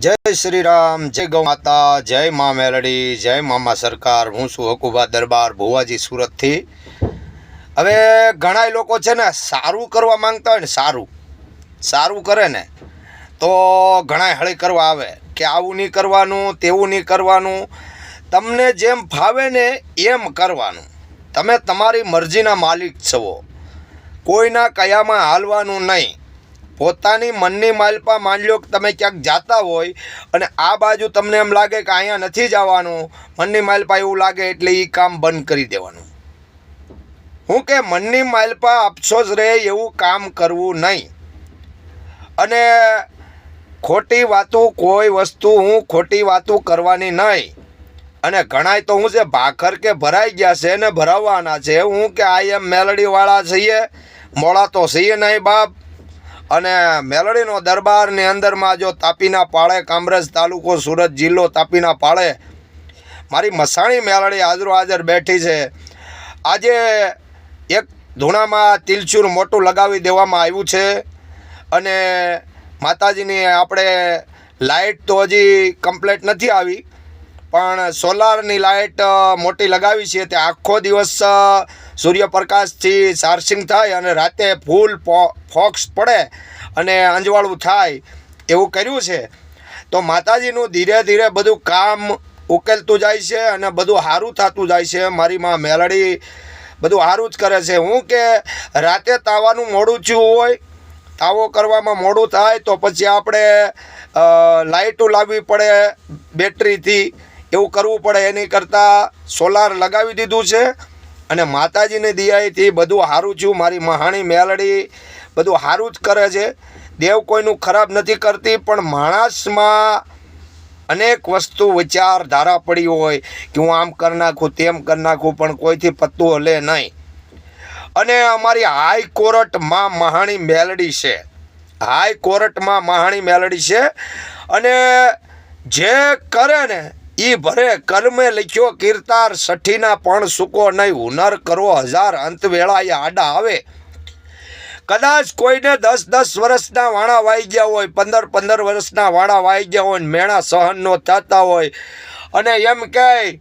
જય શ્રી રામ જય ગૌ માતા, જય મા મેલડી, જય મામા સરકાર. હું છું હકુબા દરબાર, ભુવાજી સુરતથી. હવે ઘણા લોકો છે ને સારું કરવા માંગતા હોય ને, સારું. સારું કરે ને, તો ઘણા હળી કરવા આવે કે આવું નહીં કરવાનું, તેવું નહીં કરવાનું. તમને જેમ ફાવે ને એમ કરવાનું. તમે તમારી મરજીના માલિક છો. કોઈના કયામાં હાલવાનું નહીં. પોતાની મનની માલપા માની લો કે તમે ક્યાંક જાતા હોય અને આ બાજુ તમને એમ લાગે કે અહીંયા નથી જવાનું, મનની માલપા એવું લાગે એટલે એ કામ બંધ કરી દેવાનું. હું કે મનની માલપા અફસોસ રહે એવું કામ કરવું નહીં. અને ખોટી વાતો કોઈ વસ્તુ હું ખોટી વાતો કરવાની નહીં. અને ઘણાય તો હું છે ભાખર કે ભરાઈ ગયા છે ને ભરાવવાના છે. હું કે આઈ એમ મેલડીવાળા છીએ, મોડા તો છીએ નહીં બાપ. અને મેલડીનો દરબારની અંદરમાં જો તાપીના પાળે કામરેજ તાલુકો સુરત જિલ્લો તાપીના પાળે મારી મસાણી મેલડી હાજરો હાજર બેઠી છે. આજે એક ધૂણામાં તિલચુર મોટું લગાવી દેવામાં આવ્યું છે અને માતાજીની આપણે લાઇટ તો હજી કમ્પ્લેટ નથી આવી પણ સોલારની લાઇટ મોટી લગાવી છે તે આખો દિવસ સૂર્યપ્રકાશથી ચાર્જિંગ થાય અને રાતે ફૂલ ફોક્સ પડે અને અંજવાળું થાય એવું કર્યું છે. તો માતાજીનું ધીરે ધીરે બધું કામ ઉકેલતું જાય છે અને બધું સારું થતું જાય છે. મારી માં મેલડી બધું સારું જ કરે છે. હું કે રાતે તાવાનું મોડું થયું હોય, તાવો કરવામાં મોડું થાય તો પછી આપણે લાઇટો લાવવી પડે બેટરીથી. એવું કરવું પડે એની કરતાં સોલાર લગાવી દીધું છે. અને માતાજીની દિયાઈથી બધું સારું થયું. મારી મહાણી મેલડી બધું સારું જ કરે છે. દેવ કોઈનું ખરાબ નથી કરતી, પણ માણસમાં અનેક વસ્તુ વિચાર ધારા પડી હોય કે હું આમ કરી નાખું, તેમ કરી નાખું, પણ કોઈથી પત્તું હલે નહીં. અને અમારી હાઈ કોર્ટમાં મહાણી મેલડી છે. હાઈ કોર્ટમાં મહાણી મેલડી છે. અને જે કરે ને એ ભરે કર્મે લખ્યો, કીર્તાર સઠીના પણ સુકો નહીં, હુનર કરો હજાર અંત વેળાએ આડા આવે. કદાચ કોઈને દસ દસ વર્ષના વાણા વાઈ ગયા હોય, પંદર પંદર વર્ષના વાણા વાઈ ગયા હોય મેણા સહનનો થતા હોય. અને એમ કહે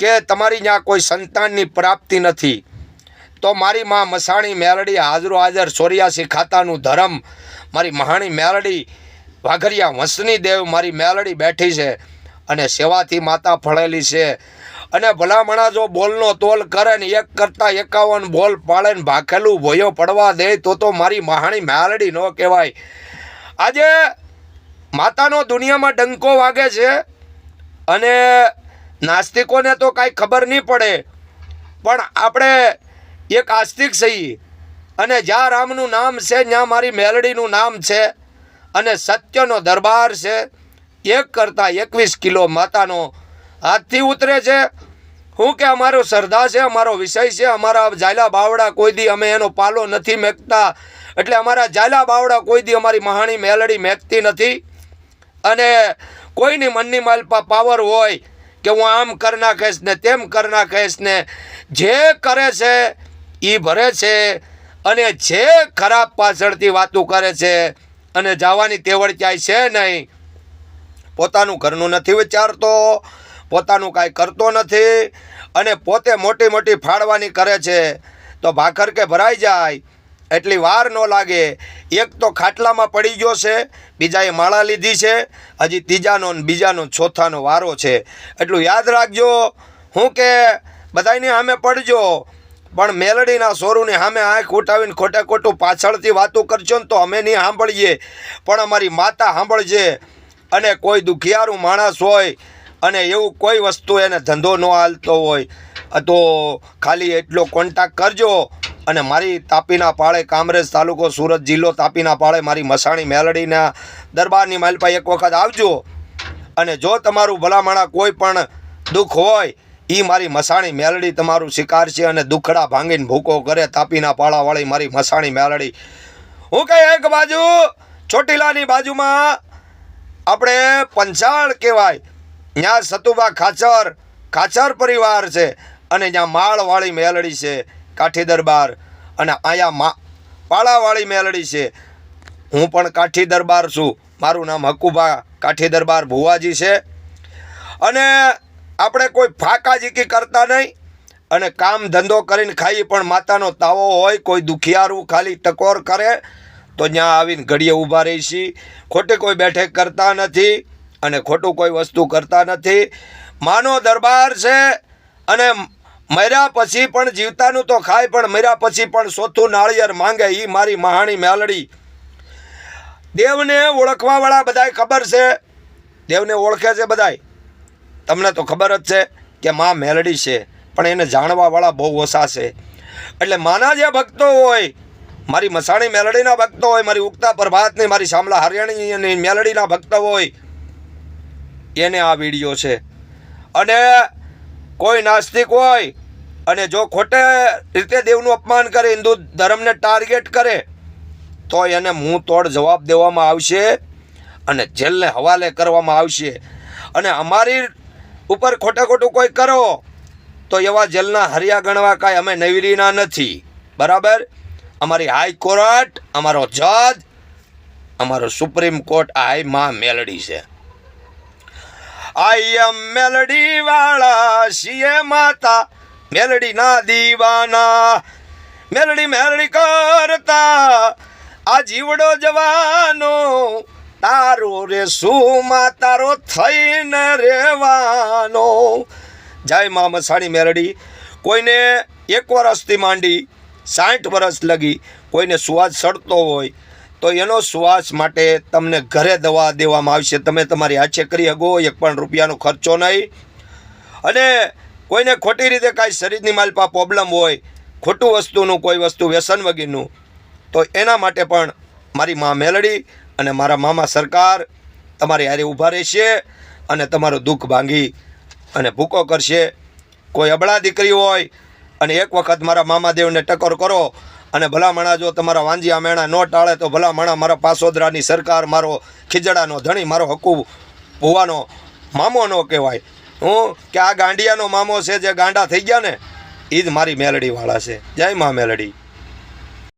કે તમારી ત્યાં કોઈ સંતાનની પ્રાપ્તિ નથી. તો મારી માં મસાણી મેલડી હાજરો હાજર સોરિયાસી ખાતાનું ધરમ. મારી મહાણી મેલડી વાઘરિયા વંશની દેવ મારી મેલડી બેઠી છે. અને સેવાથી માતા ફળેલી છે. અને ભલામણા જો બોલનો તોલ કરે ને એક કરતાં એકાવન બોલ પાડે ને ભાખેલું ભોયો પડવા દે, તો તો મારી મહાણી મેલડી ન કહેવાય. આજે માતાનો દુનિયામાં ડંકો વાગે છે અને નાસ્તિકોને તો કાંઈ ખબર નહીં પડે. પણ આપણે એક આસ્તિક છીએ અને જ્યાં રામનું નામ છે, ત્યાં મારી મેલડીનું નામ છે અને સત્યનો દરબાર છે. એક કરતાં એકવીસ કિલો માતાનો હાથથી ઉતરે છે. હું કે અમારો શ્રદ્ધા છે, અમારો વિષય છે, અમારા જાયલા બાવડા કોઈ દી અમે એનો પાલો નથી મેકતા. એટલે અમારા જાયલા બાવડા કોઈ દી અમારી મહાણી મેલડી મેકતી નથી. અને કોઈની મનની માલપા પાવર હોય કે હું આમ કરી નાખીશ ને તેમ કરી નાખીશ ને જે કરે છે એ ભરે છે અને જે ખરાબ પાછળથી વાતો કરે છે અને જવાની તેવડ ક્યાંય છે નહીં. પોતાનું ઘરનું નથી વિચારતો, પોતાનું કાંઈ કરતો નથી અને પોતે મોટી મોટી ફાળવાની કરે છે. તો ભાખર કે ભરાઈ જાય, એટલી વાર ન લાગે. એક તો ખાટલામાં પડી ગયો છે, બીજાએ માળા લીધી છે, હજી ત્રીજાનો બીજાનો ચોથાનો વારો છે. એટલું યાદ રાખજો, હું કે બધાયની સામે પડજો, પણ મેલડીના સોરુની સામે આંખ ઉઠાવીને ખોટે ખોટું પાછળથી વાતો કરજો ને તો અમે નહીં સાંભળીએ, પણ અમારી માતા સાંભળજે. અને કોઈ દુખિયારું માણસ હોય અને એવું કોઈ વસ્તુ એને ધંધો ન હાલતો હોય તો ખાલી એટલો કોન્ટેક્ટ કરજો અને મારી તાપીના પાળે કામરેજ તાલુકો સુરત જિલ્લો તાપીના પાળે મારી મસાણી મેલડીના દરબારની માલપાઈ એક વખત આવજો. અને જો તમારું ભલામણા કોઈ પણ દુઃખ હોય એ મારી મસાણી મેલડી તમારું શિકાર છે અને દુખડા ભાંગીને ભૂકો કરે તાપીના પાળાવાળી મારી મસાણી મેલડી. હું કહે એક બાજુ? ચોટીલાની બાજુમાં આપણે પંચાળ કહેવાય. ત્યાં સતુબા ખાચર ખાચર પરિવાર છે. અને ત્યાં માળવાળી મેલડી છે કાઠી દરબાર અને અહીંયા મા પાળાવાળી મેલડી છે. હું પણ કાઠી દરબાર છું. મારું નામ હકુભા કાઠી દરબાર ભુવાજી છે. અને આપણે કોઈ ફાકાજીકી કરતા નહીં. અને કામ ધંધો કરીને ખાઈએ પણ માતાનો તાવો હોય, કોઈ દુખિયારું ખાલી ટકોર કરે તો ત્યાં આવીને ઘડીએ ઊભા રહી છીએ. ખોટી કોઈ બેઠક કરતા નથી અને ખોટું કોઈ વસ્તુ કરતા નથી. માનો દરબાર છે અને મર્યા પછી પણ જીવતાનું તો ખાય, પણ મર્યા પછી પણ ચોથું નાળિયેર માંગે એ મારી મહાણી મેલડી. દેવને ઓળખવાવાળા બધાય ખબર છે. દેવને ઓળખે છે બધાય. તમને તો ખબર જ છે કે માં મેલડી છે, પણ એને જાણવાવાળા બહુ ઓછા છે. એટલે માના જે ભક્તો હોય મારી મસાણી મેલડીના ભક્તો હોય, મારી ઉગતા પ્રભાતની, મારી શામલા હરિયાણીની મેલડીના ભક્તો હોય, એને આ વીડિયો છે. અને કોઈ નાસ્તિક હોય અને જો ખોટે રીતે દેવનું અપમાન કરે, હિન્દુ ધર્મને ટાર્ગેટ કરે, તો એને મુંહ તોડ જવાબ દેવામાં આવશે અને જેલને હવાલે કરવામાં આવશે. અને અમારી ઉપર ખોટે ખોટું કોઈ કરો, તો એવા જેલના હરિયા ગણવા કાંઈ અમે નવીરીના નથી. બરાબર? અમારી હાઈકોર્ટ અમારો જજ અમારો સુપ્રીમ કોર્ટ આ હાઈ માં મેલડી છે. આઈ એમ મેલડી વાળા સીએ માતા, મેલડી ના દીવાના. મેલડી મેલડી કરતા, આ જીવડો જવાનો. તારો રે સુમાં તારો થઈને રેવાનો જય મા મસાણી મેલડી. કોઈને એક વર્ષથી માંડી સાઠ વર્ષ લગી કોઈને શ્વાસ સડતો હોય, તો એનો શ્વાસ માટે તમને ઘરે દવા દેવામાં આવશે. તમે તમારી હાચે કરી શકો, એક પણ રૂપિયાનો ખર્ચો નહીં. અને કોઈને ખોટી રીતે કાંઈ શરીરની માલપા પ્રોબ્લેમ હોય, ખોટું વસ્તુનું, કોઈ વસ્તુ વ્યસન વગેરેનું, તો એના માટે પણ મારી મા મેલડી અને મારા મામા સરકાર તમારી હારે ઊભા રહેશે અને તમારું દુઃખ ભાંગી અને ભૂકો કરશે. કોઈ અબળા દીકરી હોય અને એક વખત મારા મામાદેવને ટકોર કરો અને ભલામણા જો તમારા વાંજિયા મેણા ન ટાળે તો ભલામણા મારા પાસોદરાની સરકાર મારો ખીજડાનો ધણી, મારો હકુ ભુવાનો મામો ન કહેવાય. હું કે આ ગાંડિયાનો મામો છે જે ગાંડા થઈ ગયા ને એ જ મારી મેલડીવાળા છે. જય મા મેલડી.